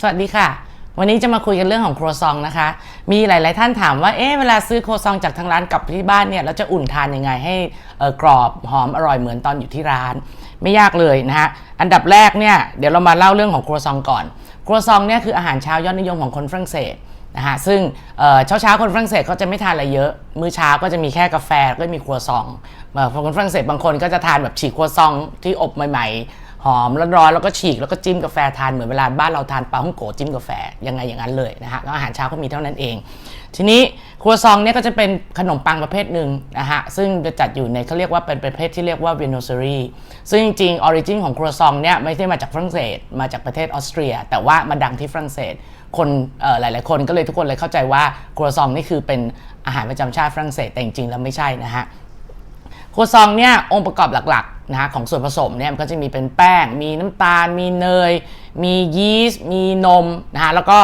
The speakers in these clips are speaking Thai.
สวัสดีค่ะ วันนี้จะมาคุยกันเรื่องของครัวซองนะคะ มีหลาย ๆ ท่านถามว่า เอ๊ะ เวลาซื้อครัวซองจากทางร้านกลับที่บ้านเนี่ย เราจะอุ่นทานยังไงให้กรอบหอมอร่อยเหมือนตอนอยู่ที่ร้าน ไม่ยากเลยนะฮะ อันดับแรกเนี่ย เดี๋ยวเรามาเล่าเรื่องของครัวซองก่อน ครัวซองเนี่ยคืออาหารเช้ายอดนิยมของคนฝรั่งเศสนะฮะ ซึ่งเช้าเช้าๆคนฝรั่งเศสเขาจะไม่ทานอะไรเยอะ มื้อเช้าก็จะมีแค่กาแฟก็มีครัวซองคนฝรั่งเศสบางคนก็จะทานแบบฉีกครัวซองที่อบใหม่ ๆ หอมร้อนๆแล้วก็ฉีกแล้วก็จิ้มกาแฟทานเหมือนเวลาบ้านเราทานปลาฮ่องโกจิ้มกาแฟยังไงอย่างนั้นเลยนะฮะแล้วอาหารเช้าก็มีเท่านั้นเอง ทีนี้ครัวซองเนี่ยก็จะเป็นขนมปังประเภทหนึ่งนะฮะซึ่งจะจัดอยู่ในเขาเรียกว่าเป็นประเภทที่เรียกว่าเวโนเซอรี่ซึ่งจริงๆออริจินของครัวซองเนี่ยไม่ได้มาจากฝรั่งเศส มาจากประเทศออสเตรีย แต่ว่ามาดังที่ฝรั่งเศสคนหลาย ๆ คนก็เลยทุกคนเลยเข้าใจว่าครัวซองนี่คือเป็นอาหารประจำชาติฝรั่งเศสแต่จริงๆแล้วไม่ใช่นะฮะครัวซองเนี่ยองค์ประกอบหลัก นะฮะของส่วนผสมเนี่ยมันก็จะมีเป็นแป้ง มีน้ำตาล มีเนย มียีสต์ มีนมนะฮะแล้วก็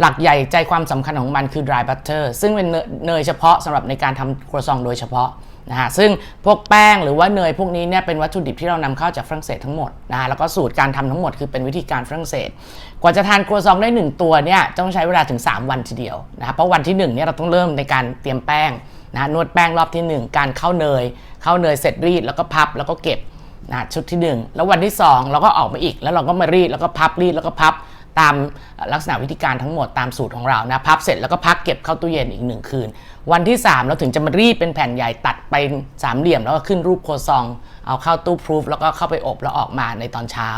หลักใหญ่ใจความสำคัญของมันคือ dry butter ซึ่งเป็นเนยเฉพาะสำหรับในการทำครัวซองโดยเฉพาะนะฮะซึ่งพวกแป้งหรือว่าเนยพวกนี้เนี่ยเป็นวัตถุดิบที่เรานำเข้าจากฝรั่งเศสทั้งหมดนะฮะแล้วก็สูตรการทำทั้งหมดคือเป็นวิธีการฝรั่งเศส กว่าจะทานครัวซองได้ 1 ตัวเนี่ยต้องใช้เวลาถึง 3 วันทีเดียวนะครับเพราะวันที่1เนี่ยเราต้องเริ่มในการเตรียมแป้ง นะนวดแป้งรอบที่ 1 การเข้าเนย เข้าเนยเสร็จรีดแล้วก็พับแล้วก็เก็บนะชุดที่ 1 แล้ววันที่ 2 เราก็ออกมาอีก แล้วเราก็มารีดแล้วก็พับรีดแล้วก็พับตามลักษณะวิธีการทั้งหมดตามสูตรของเรานะพับเสร็จแล้วก็พักเก็บเข้าตู้เย็นอีกหนึ่งคืน วันที่ 3 เราถึงจะมารีดเป็นแผ่นใหญ่ตัดไปสามเหลี่ยมแล้วก็ขึ้นรูปโครซอง เอาเข้าตู้พรูฟแล้วก็เข้าไปอบแล้วออกมาในตอนเช้า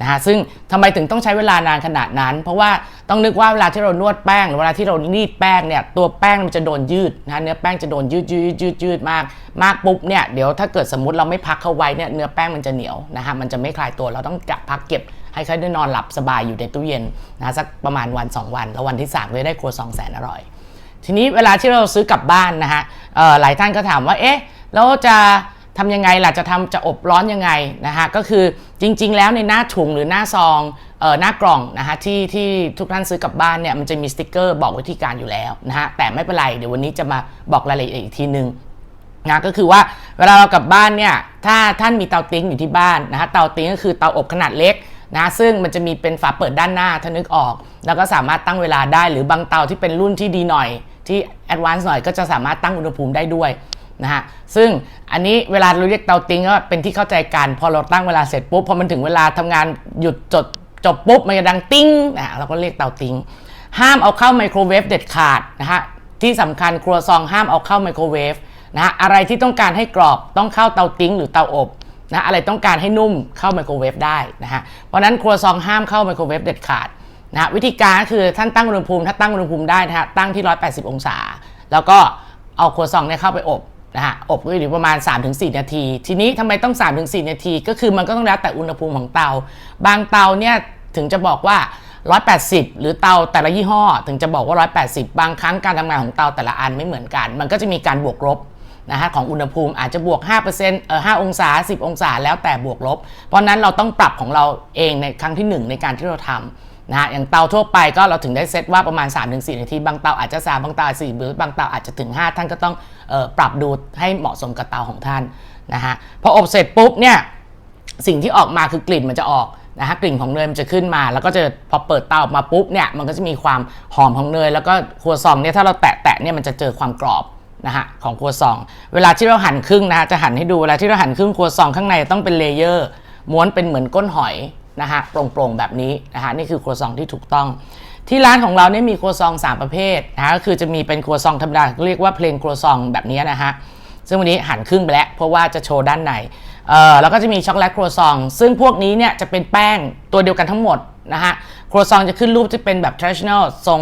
นะฮะซึ่งทำไมถึงต้องใช้เวลานานขนาดนั้น เพราะว่าต้องนึกว่าเวลาที่เรานวดแป้งหรือเวลาที่เรารีดแป้งเนี่ยตัวแป้งมันจะโดนยืดนะเนื้อแป้งจะโดนยืดยืดยืดยืดมากมากปุ๊บเนี่ยเดี๋ยวถ้าเกิดสมมติเราไม่พักเข้าไว้เนี่ยเนื้อแป้งมันจะเหนียวนะฮะมันจะไม่คลายตัวเราต้องจับพักเก็บให้เขาได้นอนหลับสบายอยู่ในตู้เย็นนะสักประมาณวัน 2 วัน แล้ววันที่3เลยได้ครัวซองแสนอร่อย ทีนี้เวลาที่เราซื้อกลับบ้านนะฮะหลายท่านก็ถามว่าเอ๊ะแล้วจะ ทำยังไงล่ะจะทำจะอบร้อนยังไงนะฮะก็คือจริงๆ แล้วในหน้าถุงหรือหน้าซองเอ่อหน้ากล่องนะฮะที่ที่ทุกท่านซื้อกลับบ้านเนี่ยมันจะมีสติกเกอร์บอกวิธีการอยู่แล้วนะฮะแต่ไม่เป็นไรเดี๋ยววันนี้จะมาบอกรายละเอียดอีกทีนึงนะก็คือว่าเวลาเรากลับบ้านเนี่ยถ้าท่านมีเตาติ้งอยู่ที่บ้านนะฮะเตาติ้งก็คือเตาอบขนาดเล็กนะซึ่งมันจะมีเป็นฝาเปิดด้านหน้าถ้านึกออก แล้วก็สามารถตั้งเวลาได้หรือ บางเตาที่เป็นรุ่นที่ดีหน่อยที่แอดวานซ์หน่อยก็จะสามารถตั้งอุณหภูมิได้ด้วย นะฮะซึ่งอันนี้เวลาเราเรียกเตาติ้งก็เป็นที่เข้าใจกันพอเราตั้งเวลาเสร็จปุ๊บพอมันถึงเวลาทำงานหยุดจดจบปุ๊บมันจะดังติ้งนะเราก็เรียกเตาติ้งห้ามเอาเข้าไมโครเวฟเด็ดขาดนะฮะที่สำคัญครัวซองห้ามเอาเข้าไมโครเวฟนะฮะอะไรที่ต้องการให้กรอบต้องเข้าเตาติ้งหรือเตาอบนะอะไรต้องการให้นุ่มเข้าไมโครเวฟได้นะฮะเพราะนั้นครัวซองห้ามเข้าไมโครเวฟเด็ดขาดนะฮะวิธีการก็คือท่านตั้งอุณหภูมิถ้าตั้งอุณหภูมิได้นะฮะตั้งที่ 180 องศา แล้วก็เอาครัวซองเนี่ยเข้าไปอบ นะฮะอบก็อยู่ประมาณ 3-4 นาที ทีนี้ทำไมต้อง 3-4 นาที ก็คือมันก็ต้องแล้วแต่อุณหภูมิของเตา บางเตาเนี่ยถึงจะบอกว่า 180 หรือเตาแต่ละยี่ห้อ ถึงจะบอกว่า 180 บางครั้งการทำงานของเตาแต่ละอันไม่เหมือนกัน มันก็จะมีการบวกลบนะฮะของอุณหภูมิอาจจะบวก 5%เอ่อ5องศา 10 องศาแล้วแต่บวกลบ เพราะนั้นเราต้องปรับของเราเองในครั้งที่ 1 ในการที่เราทำ นะฮะอย่างเตาทั่วไปก็เราถึงได้เซตว่าประมาณ 3-4 นาที บางเตาอาจจะ 3 บางเตา4หรือบางเตาอาจจะถึง 5 ท่านก็ต้องออปรับดูให้เหมาะสมกับเตาของท่านนะฮะพออบเสร็จปุ๊บเนี่ยสิ่งที่ออกมาคือกลิ่นมันจะออกนะฮะกลิ่นของเนยมันจะขึ้นมา แล้วก็จะพอเปิดเตาออกมาปุ๊บเนี่ยมันก็จะมีความหอมของเนย แล้วก็ครัวซองเนี่ยถ้าเราแตะแตะเนี่ยมันจะเจอความกรอบนะฮะของครัวซอง เวลาที่เราหั่นครึ่งนะฮะจะหั่นให้ดูเวลาที่เราหั่นครึ่งครัวซองข้างในต้องเป็นเลเยอร์ม้วนเป็นเหมือนก้นหอย นะฮะโปร่งๆแบบนี้นะฮะนี่คือครัวซองที่ถูกต้อง ที่ร้านของเราเนี่ยมีครัวซองสามประเภทนะฮะก็คือจะมีเป็นครัวซองธรรมดาเรียกว่าเพลงครัวซองแบบนี้นะฮะซึ่งวันนี้หั่นครึ่งไปแล้วเพราะว่าจะโชว์ด้านในเอ่อแล้วก็จะมีช็อกโกแลตครัวซอง ซึ่งพวกนี้เนี่ยจะเป็นแป้งตัวเดียวกันทั้งหมดนะฮะครัวซองจะขึ้นรูปที่เป็นแบบ traditional ทรง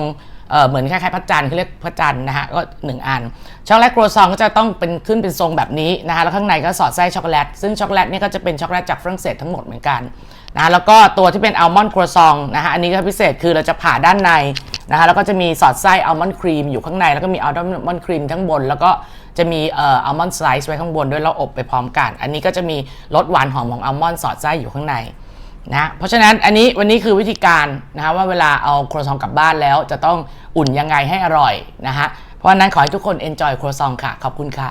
เหมือนคล้ายๆพระจันทร์เขาเรียกพระจันทร์นะฮะก็หนึ่งอัน ช็อกโกแลตครัวซองก็จะต้องเป็นขึ้นเป็นทรงแบบนี้นะฮะแล้วข้างในก็สอดไส้ช็อกโกแลตซึ่งช็อกโกแลตเนี่ยก็จะเป็นช็อกโกแลตจากฝรั่งเศสทั้งหมดเหมือนกันนะแล้วก็ตัวที่เป็นอัลมอนด์ครัวซองนะฮะอันนี้ก็พิเศษคือเราจะผ่าด้านในนะฮะแล้วก็จะมีสอดไส้อัลมอนด์ครีมอยู่ข้างใน แล้วก็มีอัลมอนด์ครีมทั้งบน แล้วก็จะมีเอ่ออัลมอนด์สไลซ์ไว้ข้างบนด้วยแล้วอบไปพร้อมกัน อันนี้ก็จะมีรสหวานหอมของอัลมอนด์สอดไส้อยู่ข้างใน นะเพราะฉะนั้นอันนี้วันนี้คือวิธีการนะฮะว่าเวลาเอาครัวซองกลับบ้านแล้ว จะต้องอุ่นยังไงให้อร่อยนะฮะเพราะฉะนั้นขอให้ทุกคน enjoy ครัวซองค่ะ ขอบคุณค่ะ